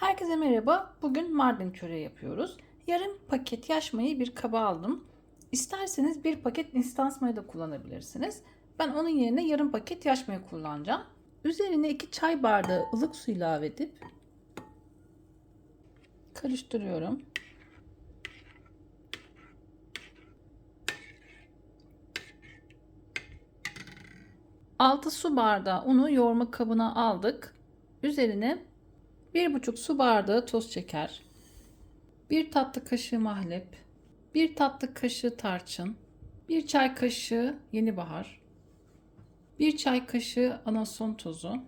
Herkese merhaba. Bugün Mardin çöreği yapıyoruz. Yarım paket yaş mayayı bir kaba aldım. İsterseniz bir paket instans maya da kullanabilirsiniz. Ben onun yerine yarım paket yaş maya kullanacağım. Üzerine 2 çay bardağı ılık su ilave edip karıştırıyorum. Altı su bardağı unu yoğurma kabına aldık. Üzerine 1,5 su bardağı toz şeker, 1 tatlı kaşığı mahlep, 1 tatlı kaşığı tarçın, 1 çay kaşığı yeni bahar, 1 çay kaşığı anason tozu,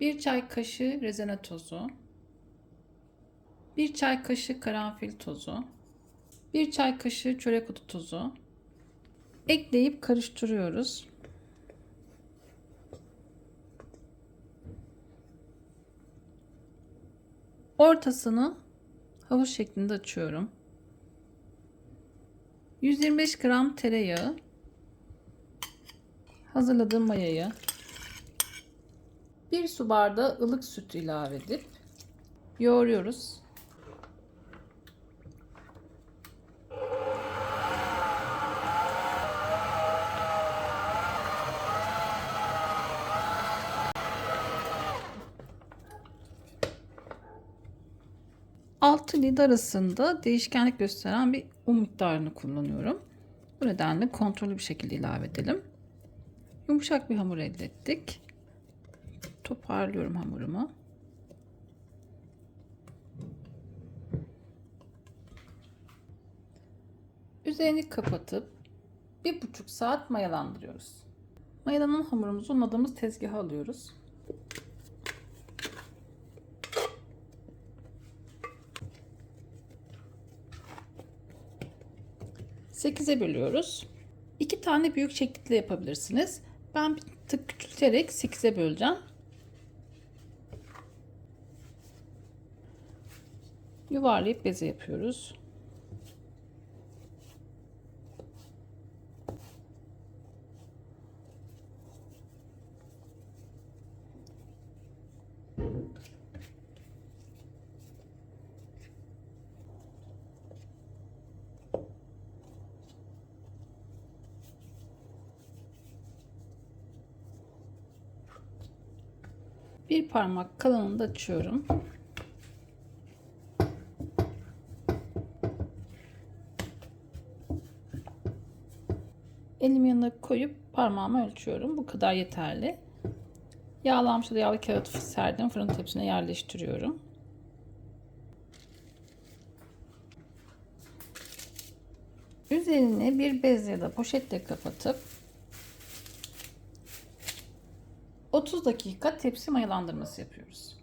1 çay kaşığı rezene tozu, 1 çay kaşığı karanfil tozu, 1 çay kaşığı çörek otu tozu ekleyip karıştırıyoruz. Ortasını havuç şeklinde açıyorum. 125 gram tereyağı, hazırladığım mayayı, 1 su bardağı ılık süt ilave edip yoğuruyoruz. Altı lid arasında değişkenlik gösteren bir un miktarını kullanıyorum. Bu nedenle kontrollü bir şekilde ilave edelim. Yumuşak bir hamur elde ettik. Toparlıyorum hamurumu. Üzerini kapatıp bir buçuk saat mayalandırıyoruz. Mayalanan hamurumuzu unladığımız tezgaha alıyoruz. 8'e bölüyoruz. 2 tane büyük şekilde yapabilirsiniz. Ben bir tık küçülterek 8'e böleceğim. Yuvarlayıp beze yapıyoruz. Bir parmak kalınlığında açıyorum. Elimi yanına koyup parmağımı ölçüyorum. Bu kadar yeterli. Yağlanmış da yağlı kağıt serdim. Fırın tepsisine yerleştiriyorum. Üzerini bir bez ya da poşetle kapatıp 30 dakika tepsi mayalandırması yapıyoruz.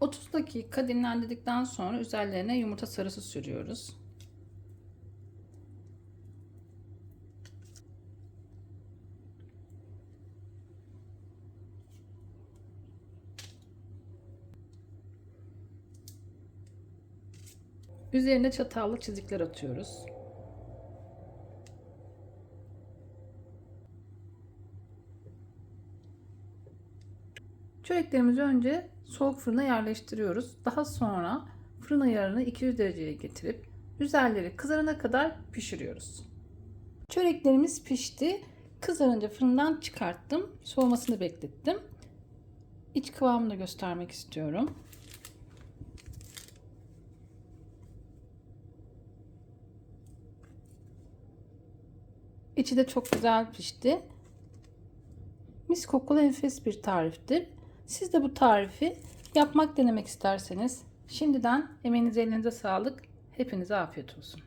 30 dakika dinlendirdikten sonra üzerlerine yumurta sarısı sürüyoruz. Üzerine çatallı çizikler atıyoruz. Çöreklerimizi önce soğuk fırına yerleştiriyoruz. Daha sonra fırın ayarını 200 dereceye getirip üzerleri kızarana kadar pişiriyoruz. Çöreklerimiz pişti. Kızarınca fırından çıkarttım. Soğumasını beklettim. İç kıvamını göstermek istiyorum. İçi de çok güzel pişti. Mis kokulu enfes bir tariftir. Siz de bu tarifi yapmak denemek isterseniz şimdiden emeğinize elinize sağlık. Hepinize afiyet olsun.